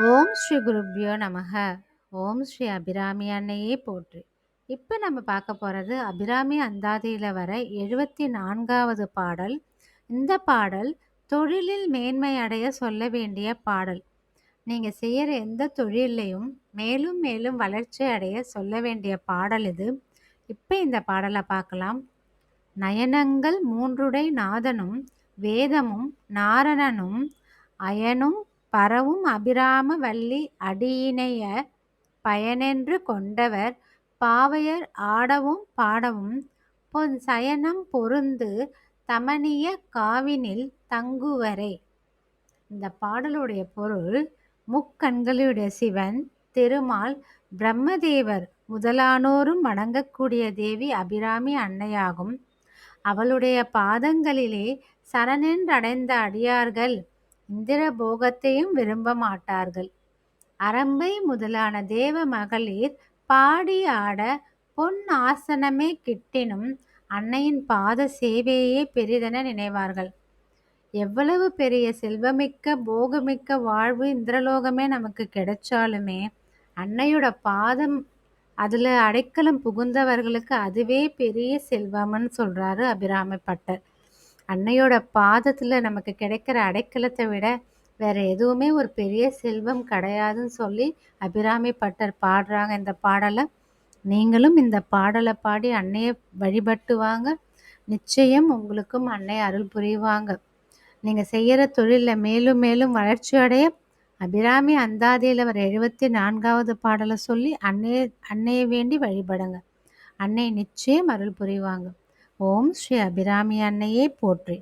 ஓம் ஸ்ரீ குருப்யோ நமக. ஓம் ஸ்ரீ அபிராமி அன்னையே போற்று. இப்போ நம்ம பார்க்க போகிறது அபிராமி அந்தாதியில் வர எழுபத்தி நான்காவது பாடல். இந்த பாடல் தொழிலில் மேன்மை அடைய சொல்ல வேண்டிய பாடல். நீங்கள் செய்கிற எந்த தொழிலையும் மேலும் மேலும் வளர்ச்சி அடைய சொல்ல வேண்டிய பாடல் இது. இப்போ இந்த பாடலை பார்க்கலாம். நயனங்கள் மூன்றுடை நாதனும் வேதமும் நாரணனும் அயனும் பரவும் அபிராம வள்ளி அடியினைய பயனென்று கொண்டவர். பாவையர் ஆடவும் பாடவும் பொன் சயனம் பொருந்து தமனிய காவினில் தங்குவரே. இந்த பாடலுடைய பொருள் முக்கண்களுடைய சிவன் திருமால் பிரம்மதேவர் முதலானோரும் வணங்கக்கூடிய தேவி அபிராமி அன்னையாகும். அவளுடைய பாதங்களிலே சரணென்றடைந்த அடியார்கள் இந்திர போகத்தையும் விரும்ப மாட்டார்கள். அரம்பை முதலான தேவ மகளிர் பாடி ஆட பொன் ஆசனமே கிட்டினும் அன்னையின் பாத சேவையே பெரிதென நினைவார்கள். எவ்வளவு பெரிய செல்வமிக்க போகமிக்க வாழ்வு இந்திரலோகமே நமக்கு கிடைச்சாலுமே அன்னையோட பாதம் அதில் அடைக்கலம் புகுந்தவர்களுக்கு அதுவே பெரிய செல்வம்னு சொல்கிறாரு அபிராமப்பட்டர் அன்னையோட பாதத்தில் நமக்கு கிடைக்கிற அடைக்கலத்தை விட வேற எதுவுமே ஒரு பெரிய செல்வம் கிடையாதுன்னு சொல்லி அபிராமி பட்டர் பாடுறாங்க இந்த பாடலை. நீங்களும் இந்த பாடலை பாடி அன்னையை வழிபட்டு வாங்க நிச்சயம் உங்களுக்கும் அன்னை அருள் புரிவாங்க. நீங்கள் செய்கிற தொழிலில் மேலும் மேலும் வளர்ச்சி அடைய அபிராமி அந்தாதியில் ஒரு எழுபத்தி நான்காவது பாடலை சொல்லி அன்னையை அன்னையை வேண்டி வழிபடுங்க. அன்னை நிச்சயம் அருள் புரிவாங்க. ஓம் ஸ்ரீ அபிராமி அன்னையே போற்றி.